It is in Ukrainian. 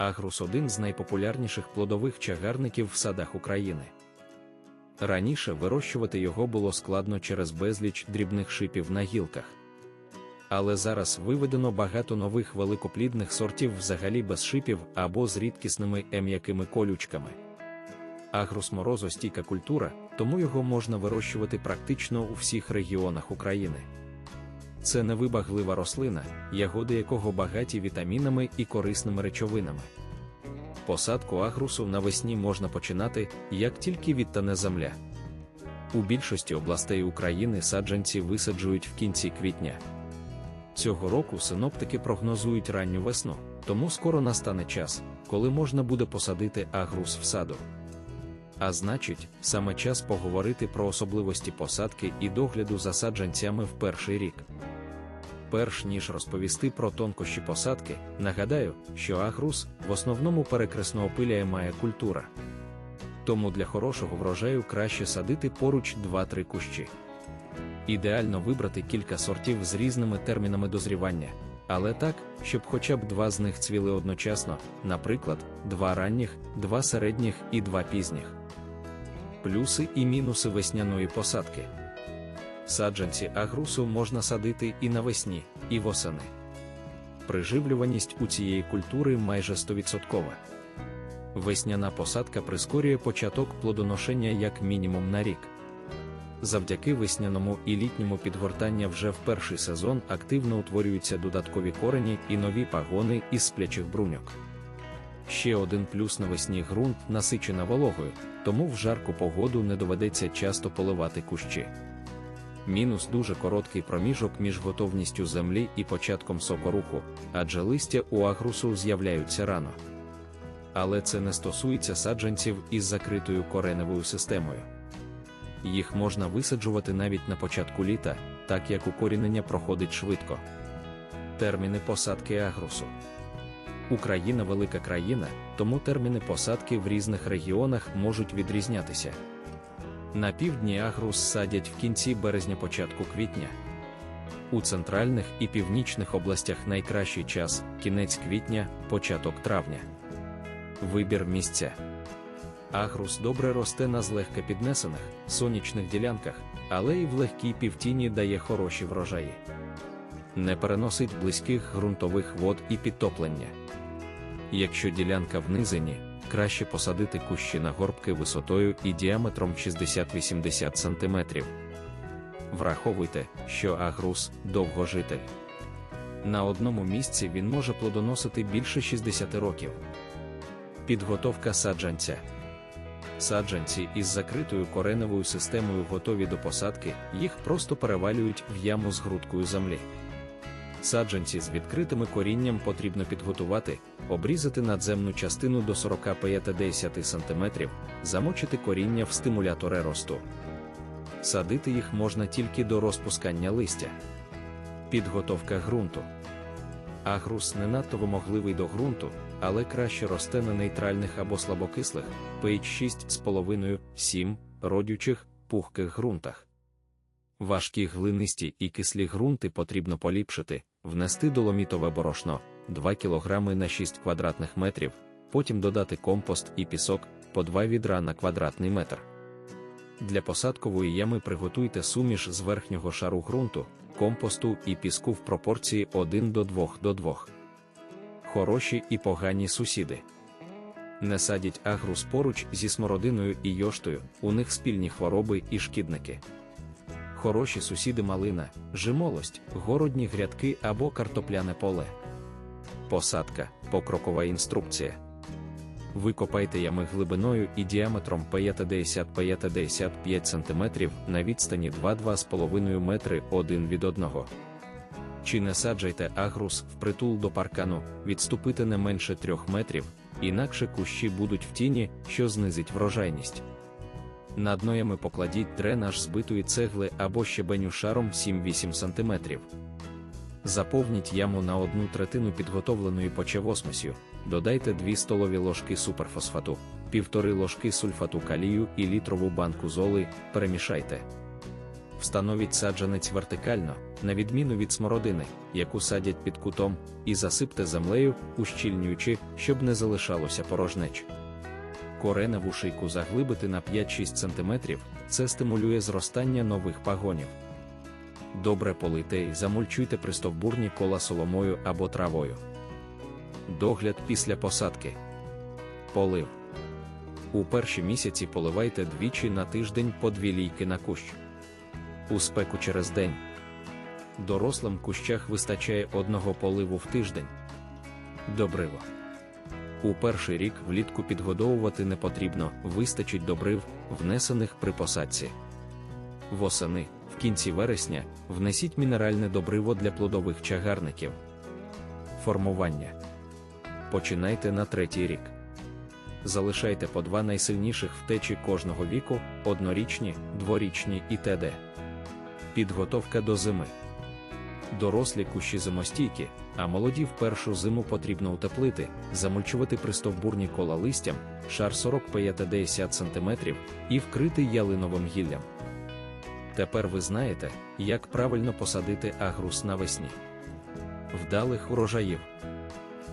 Агрус один з найпопулярніших плодових чагарників в садах України. Раніше вирощувати його було складно через безліч дрібних шипів на гілках. Але зараз виведено багато нових великоплідних сортів взагалі без шипів або з рідкісними м'якими колючками. Агрус морозостійка культура, тому його можна вирощувати практично у всіх регіонах України. Це невибаглива рослина, ягоди якого багаті вітамінами і корисними речовинами. Посадку агрусу навесні можна починати, як тільки відтане земля. У більшості областей України саджанці висаджують в кінці квітня. Цього року синоптики прогнозують ранню весну, тому скоро настане час, коли можна буде посадити агрус в саду. А значить, саме час поговорити про особливості посадки і догляду за саджанцями в перший рік. Перш ніж розповісти про тонкощі посадки, нагадаю, що агрус в основному перекресно опиляє має культура. Тому для хорошого врожаю краще садити поруч 2-3 кущі. Ідеально вибрати кілька сортів з різними термінами дозрівання, але так, щоб хоча б два з них цвіли одночасно, наприклад, два ранніх, два середніх і два пізніх. Плюси і мінуси весняної посадки. Саджанці агрусу можна садити і навесні, і восени. Приживлюваність у цієї культури майже 100%. Весняна посадка прискорює початок плодоношення як мінімум на рік. Завдяки весняному і літньому підгортання вже в перший сезон активно утворюються додаткові корені і нові пагони із сплячих бруньок. Ще один плюс навесні ґрунт насичена вологою, тому в жарку погоду не доведеться часто поливати кущі. Мінус дуже короткий проміжок між готовністю землі і початком сокоруху, адже листя у агрусу з'являються рано. Але це не стосується саджанців із закритою кореневою системою. Їх можна висаджувати навіть на початку літа, так як укорінення проходить швидко. Терміни посадки агрусу. Україна велика країна, тому терміни посадки в різних регіонах можуть відрізнятися. На півдні агрус садять в кінці березня-початку квітня. У центральних і північних областях найкращий час кінець квітня, початок травня. Вибір місця. Агрус добре росте на злегка піднесених, сонячних ділянках, але і в легкій півтіні дає хороші врожаї. Не переносить близьких ґрунтових вод і підтоплення. Якщо ділянка в низині, краще посадити кущі на горбки висотою і діаметром 60-80 см. Враховуйте, що агрус довгожитель. На одному місці він може плодоносити більше 60 років. Підготовка саджанця. Саджанці із закритою кореневою системою готові до посадки, їх просто перевалюють в яму з грудкою землі. Саджанці з відкритими корінням потрібно підготувати, обрізати надземну частину до 45-10 см, замочити коріння в стимулятори росту. Садити їх можна тільки до розпускання листя. Підготовка ґрунту. Агрус не надто вимогливий до ґрунту, але краще росте на нейтральних або слабокислих, pH 6,5-7 родючих, пухких ґрунтах. Важкі глинисті і кислі ґрунти потрібно поліпшити, внести доломітове борошно 2 кг на 6 квадратних метрів, потім додати компост і пісок по 2 відра на квадратний метр. Для посадкової ями приготуйте суміш з верхнього шару ґрунту, компосту і піску в пропорції 1 до 2 до 2. Хороші і погані сусіди. Не садіть агрус поруч зі смородиною і йоштою, у них спільні хвороби і шкідники. Хороші сусіди малина, жимолость, городні грядки або картопляне поле. Посадка, покрокова інструкція. Викопайте ями глибиною і діаметром 50-55 см на відстані 2-2,5 метри один від одного. Чи не саджайте агрус впритул до паркану, відступити не менше 3 метрів, інакше кущі будуть в тіні, що знизить врожайність. Над ноями покладіть дренаж збитої цегли або щебеню шаром 7-8 см. Заповніть яму на одну третину підготовленої почевосмосю, додайте 2 столові ложки суперфосфату, півтори ложки сульфату калію і літрову банку золи, перемішайте. Встановіть саджанець вертикально, на відміну від смородини, яку садять під кутом, і засипте землею, ущільнюючи, щоб не залишалося порожнеч. Кореневу шийку заглибити на 5-6 см, це стимулює зростання нових пагонів. Добре полийте і замульчуйте пристовбурні кола соломою або травою. Догляд після посадки. Полив. У перші місяці поливайте двічі на тиждень по дві лійки на кущ. У спеку через день. Дорослим кущах вистачає одного поливу в тиждень. Добриво. У перший рік влітку підгодовувати не потрібно, вистачить добрив, внесених при посадці. Восени, в кінці вересня, внесіть мінеральне добриво для плодових чагарників. Формування. Починайте на третій рік. Залишайте по два найсильніших втечі кожного віку, однорічні, дворічні і т.д. Підготовка до зими. Дорослі кущі зимостійкі, а молоді в першу зиму потрібно утеплити, замульчувати пристовбурні кола листям, шар 45-50 см і вкрити ялиновим гіллям. Тепер ви знаєте, як правильно посадити агрус навесні. Вдалих урожаїв.